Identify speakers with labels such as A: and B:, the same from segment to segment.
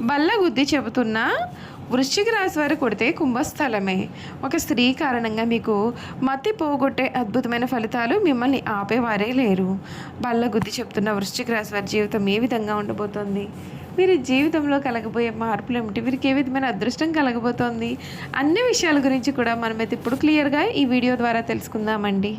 A: బల్ల గుద్ది చెబుతున్నా వృశ్చిక రాశి వారు కొడితే కుంభస్థలమే. ఒక స్త్రీ కారణంగా మీకు మత్తి పోగొట్టే అద్భుతమైన ఫలితాలు మిమ్మల్ని ఆపేవారే లేరు. బల్ల గుద్ది చెప్తున్న వృశ్చిక రాశి వారి జీవితం ఏ విధంగా ఉండబోతోంది? వీరి జీవితంలో కలగబోయే మార్పులు ఏమిటి? వీరికి ఏ విధమైన అదృష్టం కలగబోతోంది? అన్ని విషయాల గురించి కూడా మనమైతే ఇప్పుడు క్లియర్గా ఈ వీడియో ద్వారా తెలుసుకుందామండి.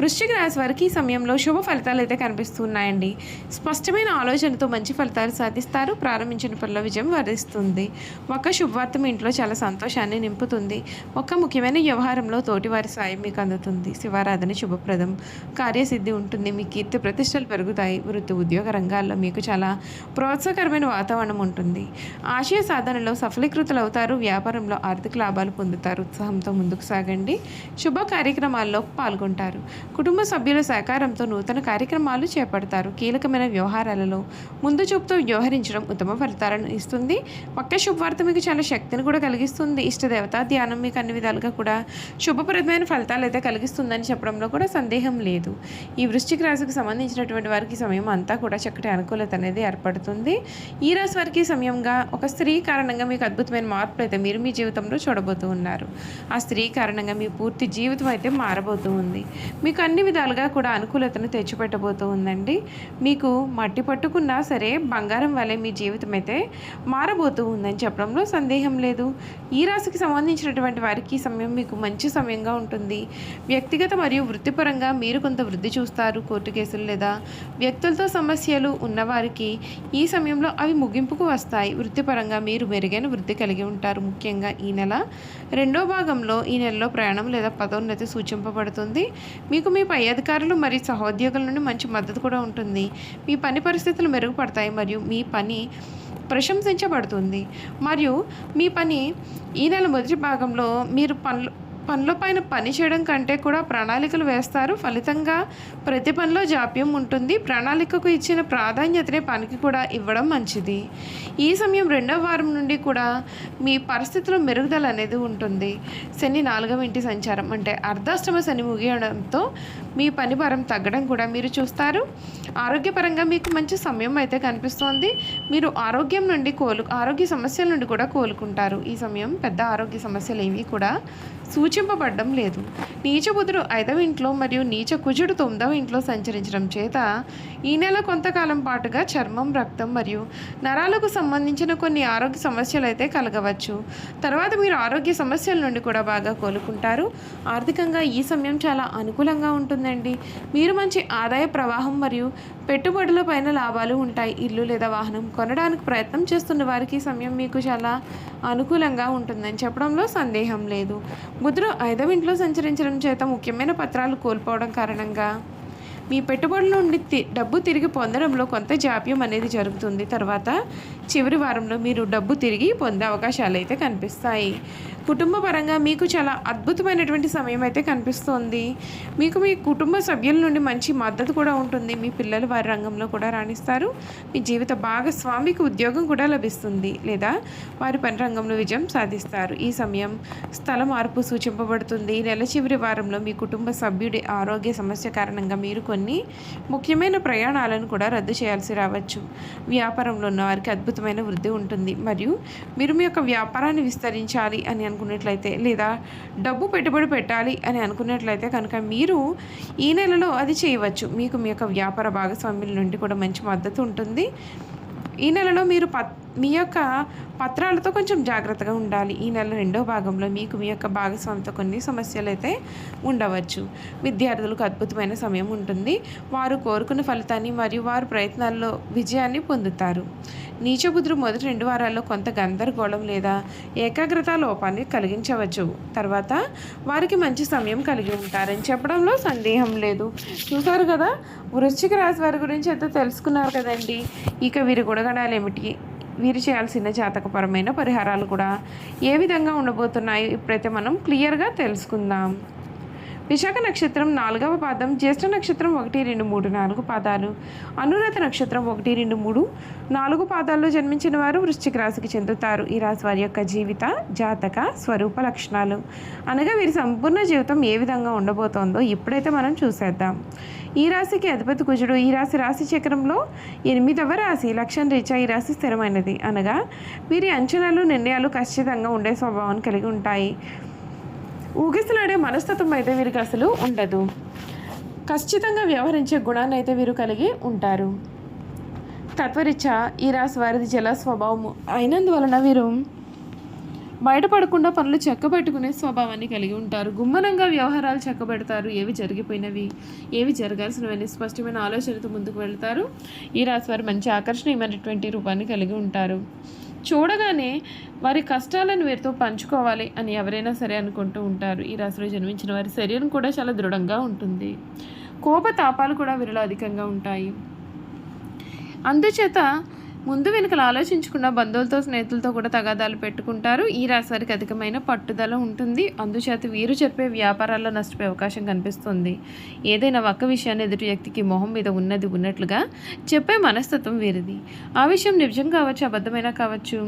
A: వృశ్చిక రాశి వారికి ఈ సమయంలో శుభ ఫలితాలు అయితే కనిపిస్తున్నాయండి. స్పష్టమైన ఆలోచనతో మంచి ఫలితాలు సాధిస్తారు. ప్రారంభించిన పనిలో విజయం వరిస్తుంది. ఒక శుభవార్త మీ ఇంట్లో చాలా సంతోషాన్ని నింపుతుంది. ఒక ముఖ్యమైన వ్యవహారంలో తోటివారి సాయం మీకు అందుతుంది. శివారాధన శుభప్రదం. కార్యసిద్ధి ఉంటుంది. మీ కీర్తి ప్రతిష్టలు పెరుగుతాయి. వృత్తి ఉద్యోగ రంగాల్లో మీకు చాలా ప్రోత్సాహకరమైన వాతావరణం ఉంటుంది. ఆశయ సాధనలో సఫలీకృతులు అవుతారు. వ్యాపారంలో ఆర్థిక లాభాలు పొందుతారు. ఉత్సాహంతో ముందుకు సాగండి. శుభ కార్యక్రమాల్లో పాల్గొంటారు. కుటుంబ సభ్యుల సహకారంతో నూతన కార్యక్రమాలు చేపడతారు. కీలకమైన వ్యవహారాలలో ముందు చూపుతో వ్యవహరించడం ఉత్తమ ఫలితాలను ఇస్తుంది. పక్క శుభవార్త మీకు చాలా శక్తిని కూడా కలిగిస్తుంది. ఇష్టదేవత ధ్యానం మీకు అన్ని విధాలుగా కూడా శుభప్రదమైన ఫలితాలు అయితే కలిగిస్తుందని చెప్పడంలో కూడా సందేహం లేదు. ఈ వృశ్చిక రాశికి సంబంధించినటువంటి వారికి సమయం అంతా కూడా చక్కటి అనుకూలత అనేది ఏర్పడుతుంది. ఈ రాశి వారికి సమయంగా ఒక స్త్రీ కారణంగా మీకు అద్భుతమైన మార్పులు అయితే మీరు మీ జీవితంలో చూడబోతూ ఉన్నారు. ఆ స్త్రీ కారణంగా మీ పూర్తి జీవితం అయితే మారబోతూ ఉంది. మీ మీకు అన్ని విధాలుగా కూడా అనుకూలతను తెచ్చిపెట్టబోతూ ఉందండి. మీకు మట్టి పట్టుకున్నా సరే బంగారం వలె మీ జీవితం అయితే మారబోతూ ఉందని చెప్పడంలో సందేహం లేదు. ఈ రాశికి సంబంధించినటువంటి వారికి సమయం మీకు మంచి సమయంగా ఉంటుంది. వ్యక్తిగత మరియు వృత్తిపరంగా మీరు కొంత వృద్ధి చూస్తారు కోర్టు కేసులు లేదా వ్యక్తులతో సమస్యలు ఉన్నవారికి ఈ సమయంలో అవి ముగింపుకు వస్తాయి. వృత్తిపరంగా మీరు మెరుగైన వృద్ధి కలిగి ఉంటారు. ముఖ్యంగా ఈ నెల రెండో భాగంలో ఈ నెలలో ప్రయాణం లేదా పదోన్నతి సూచింపబడుతుంది. మీకు మీ పై అధికారులు మరియు సహోద్యోగుల నుండి మంచి మద్దతు కూడా ఉంటుంది. మీ పని పరిస్థితులు మెరుగుపడతాయి మరియు మీ పని ప్రశంసించబడుతుంది. మరియు మీ పని ఈ నెల మొదటి భాగంలో మీరు పనులు పనుల పైన పని చేయడం కంటే కూడా ప్రణాళికలు వేస్తారు. ఫలితంగా ప్రతి పనిలో జాప్యం ఉంటుంది. ప్రణాళికకు ఇచ్చిన ప్రాధాన్యతనే పనికి కూడా ఇవ్వడం మంచిది. ఈ సమయం రెండవ వారం నుండి కూడా మీ పరిస్థితుల్లో మెరుగుదల అనేది ఉంటుంది. శని నాలుగవ ఇంటి సంచారం అంటే అర్ధాష్టమ శని ముగియడంతో మీ పని భారం తగ్గడం కూడా మీరు చూస్తారు. ఆరోగ్యపరంగా మీకు మంచి సమయం అయితే కనిపిస్తోంది. మీరు ఆరోగ్యం నుండి కోలు ఆరోగ్య సమస్యల నుండి కూడా కోలుకుంటారు. ఈ సమయం పెద్ద ఆరోగ్య సమస్యలు ఏవి కూడా సూచింపబడడం లేదు. నీచబుధుడు ఐదవ ఇంట్లో మరియు నీచ కుజుడు తొమ్మిదవ ఇంట్లో సంచరించడం చేత ఈ నెల కొంతకాలం పాటుగా చర్మం రక్తం మరియు నరాలకు సంబంధించిన కొన్ని ఆరోగ్య సమస్యలు అయితే కలగవచ్చు. తర్వాత మీరు ఆరోగ్య సమస్యల నుండి కూడా బాగా కోలుకుంటారు. ఆర్థికంగా ఈ సమయం చాలా అనుకూలంగా ఉంటుందండి. మీరు మంచి ఆదాయ ప్రవాహం మరియు పెట్టుబడుల పైన లాభాలు ఉంటాయి. ఇల్లు లేదా వాహనం కొనడానికి ప్రయత్నం చేస్తున్న వారికి సమయం మీకు చాలా అనుకూలంగా ఉంటుందని చెప్పడంలో సందేహం లేదు. బుధుడు ఐదవ ఇంట్లో సంచరించడం చేత ముఖ్యమైన పత్రాలు కోల్పోవడం కారణంగా మీ పెట్టుబడుల నుండి తి- డబ్బు తిరిగి పొందడంలో కొంత జాప్యం అనేది జరుగుతుంది. తర్వాత చివరి వారంలో మీరు డబ్బు తిరిగి పొందే అవకాశాలు అయితే కనిపిస్తాయి. కుటుంబ పరంగా మీకు చాలా అద్భుతమైనటువంటి సమయం అయితే కనిపిస్తోంది. మీకు మీ కుటుంబ సభ్యుల నుండి మంచి మద్దతు కూడా ఉంటుంది. మీ పిల్లలు వారి రంగంలో కూడా రాణిస్తారు. మీ జీవిత భాగస్వామికి ఉద్యోగం కూడా లభిస్తుంది. లేదా వారి పని రంగంలో విజయం సాధిస్తారు. ఈ సమయం స్థల మార్పు సూచింపబడుతుంది. నెల చివరి వారంలో మీ కుటుంబ సభ్యుడి ఆరోగ్య సమస్య కారణంగా మీరు కొన్ని ముఖ్యమైన ప్రయాణాలను కూడా రద్దు చేయాల్సి రావచ్చు. వ్యాపారంలో ఉన్న వారికి అద్భుతమైన వృద్ధి ఉంటుంది. మరియు మీరు మీ యొక్క వ్యాపారాన్ని విస్తరించాలి అని అనుకున్నట్లయితే లేదా డబ్బు పెట్టుబడి పెట్టాలి అని అనుకున్నట్లయితే కనుక మీరు ఈ నెలలో అది చేయవచ్చు. మీకు మీ యొక్క వ్యాపార భాగస్వామ్యుల నుండి కూడా మంచి మద్దతు ఉంటుంది. ఈ నెలలో మీరు పత్ మీ యొక్క పత్రాలతో కొంచెం జాగ్రత్తగా ఉండాలి. ఈ నెల రెండో భాగంలో మీకు మీ యొక్క భాగస్వామితో కొన్ని సమస్యలు అయితే ఉండవచ్చు. విద్యార్థులకు అద్భుతమైన సమయం ఉంటుంది. వారు కోరుకున్న ఫలితాన్ని మరియు వారు ప్రయత్నాల్లో విజయాన్ని పొందుతారు. నీచబుద్ధులు మొదటి రెండు వారాల్లో కొంత గందరగోళం లేదా ఏకాగ్రత లోపాన్ని కలిగించవచ్చు. తర్వాత వారికి మంచి సమయం కలిగి ఉంటారని చెప్పడంలో సందేహం లేదు. చూసారు కదా? వృశ్చిక రాశి వారి గురించి అయితే తెలుసుకున్నారు కదండి. ఇక వీరి గుణగణాలు ఏమిటి వీరు చేయాల్సిన జాతకపరమైన పరిహారాలు కూడా ఏ విధంగా ఉండబోతున్నాయో ఇప్పుడైతే మనం క్లియర్గా తెలుసుకుందాం. విశాఖ నక్షత్రం నాలుగవ పాదం జ్యేష్ఠ నక్షత్రం ఒకటి రెండు మూడు నాలుగు పాదాలు అనురాధ నక్షత్రం ఒకటి రెండు మూడు నాలుగు పాదాల్లో జన్మించిన వారు వృశ్చిక రాశికి చెందుతారు. ఈ రాశి వారి యొక్క జీవిత జాతక స్వరూప లక్షణాలు. అనగా వీరి సంపూర్ణ జీవితం ఏ విధంగా ఉండబోతోందో ఇప్పుడైతే మనం చూసేద్దాం. ఈ రాశికి అధిపతి కుజుడు ఈ రాశి రాశి చక్రంలో ఎనిమిదవ రాశి లక్షణ రీత్యా ఈ రాశి స్థిరమైనది. అనగా వీరి అంచనాలు నిర్ణయాలు ఖచ్చితంగా ఉండే స్వభావాన్ని కలిగి ఉంటాయి. ఊగిసలాడే మనస్తత్వం అయితే వీరికి అసలు ఉండదు. ఖచ్చితంగా వ్యవహరించే గుణాన్ని అయితే వీరు కలిగి ఉంటారు. తత్వరీత్యా ఈ రాశి వారిది జల స్వభావము అయినందువలన వీరు బయటపడకుండా పనులు చెక్కబెట్టుకునే స్వభావాన్ని కలిగి ఉంటారు. గుమ్మనంగా వ్యవహారాలు చెక్కబెడతారు. ఏవి జరిగిపోయినవి ఏవి జరగాల్సినవని స్పష్టమైన ఆలోచనతో ముందుకు వెళ్తారు. ఈ రాశి వారు మంచి ఆకర్షణీయమైనటువంటి రూపాన్ని కలిగి ఉంటారు. చూడగానే వారి కష్టాలను వీరితో పంచుకోవాలి అని ఎవరైనా సరే అనుకుంటూ ఉంటారు. ఈ రాశిలో జన్మించిన వారి శరీరం కూడా చాలా దృఢంగా ఉంటుంది. కోపతాపాలు కూడా వీరిలో అధికంగా ఉంటాయి. అందుచేత ముందు వెనుకలు ఆలోచించకుండా బంధువులతో స్నేహితులతో కూడా తగాదాలు పెట్టుకుంటారు. ఈ రాశివారికి అధికమైన పట్టుదల ఉంటుంది. అందుచేత వీరు చెప్పే వ్యాపారాల్లో నష్టపోయే అవకాశం కనిపిస్తుంది. ఏదైనా ఒక్క విషయాన్ని ఎదుటి వ్యక్తికి మొహం మీద ఉన్నది ఉన్నట్లుగా చెప్పే మనస్తత్వం వీరిది. ఆ విషయం నిజం కావచ్చు అబద్ధమైనా కావచ్చు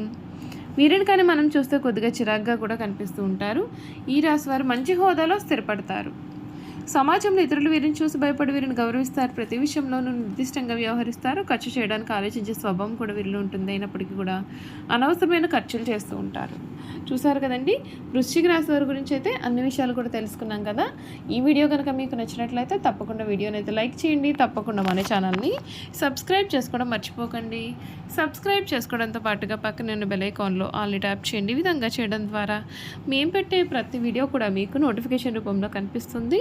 A: వీరిని కానీ మనం చూస్తే కొద్దిగా చిరాగ్గా కూడా కనిపిస్తూ ఉంటారు. ఈ రాశి వారు మంచి హోదాలో స్థిరపడతారు. సమాజంలో ఇతరులు వీరిని చూసి భయపడి వీరిని గౌరవిస్తారు. ప్రతి విషయంలోనూ నిర్దిష్టంగా వ్యవహరిస్తారు. ఖర్చు చేయడానికి ఆలోచించే స్వభావం కూడా వీరిలో ఉంటుంది. అయినప్పటికీ కూడా అనవసరమైన ఖర్చులు చేస్తూ ఉంటారు. చూసారు కదండి? వృశ్చిక రాశి వారి గురించి అయితే అన్ని విషయాలు కూడా తెలుసుకున్నాం కదా? ఈ వీడియో కనుక మీకు నచ్చినట్లయితే తప్పకుండా వీడియోని అయితే లైక్ చేయండి. తప్పకుండా మన ఛానల్ని సబ్స్క్రైబ్ చేసుకోవడం మర్చిపోకండి. సబ్స్క్రైబ్ చేసుకోవడంతో పాటుగా పక్కన ఉన్న బెల్ ఐకాన్లో ఆల్ని ట్యాప్ చేయండి. ఈ విధంగా చేయడం ద్వారా మేము పెట్టే ప్రతి వీడియో కూడా మీకు నోటిఫికేషన్ రూపంలో కనిపిస్తుంది.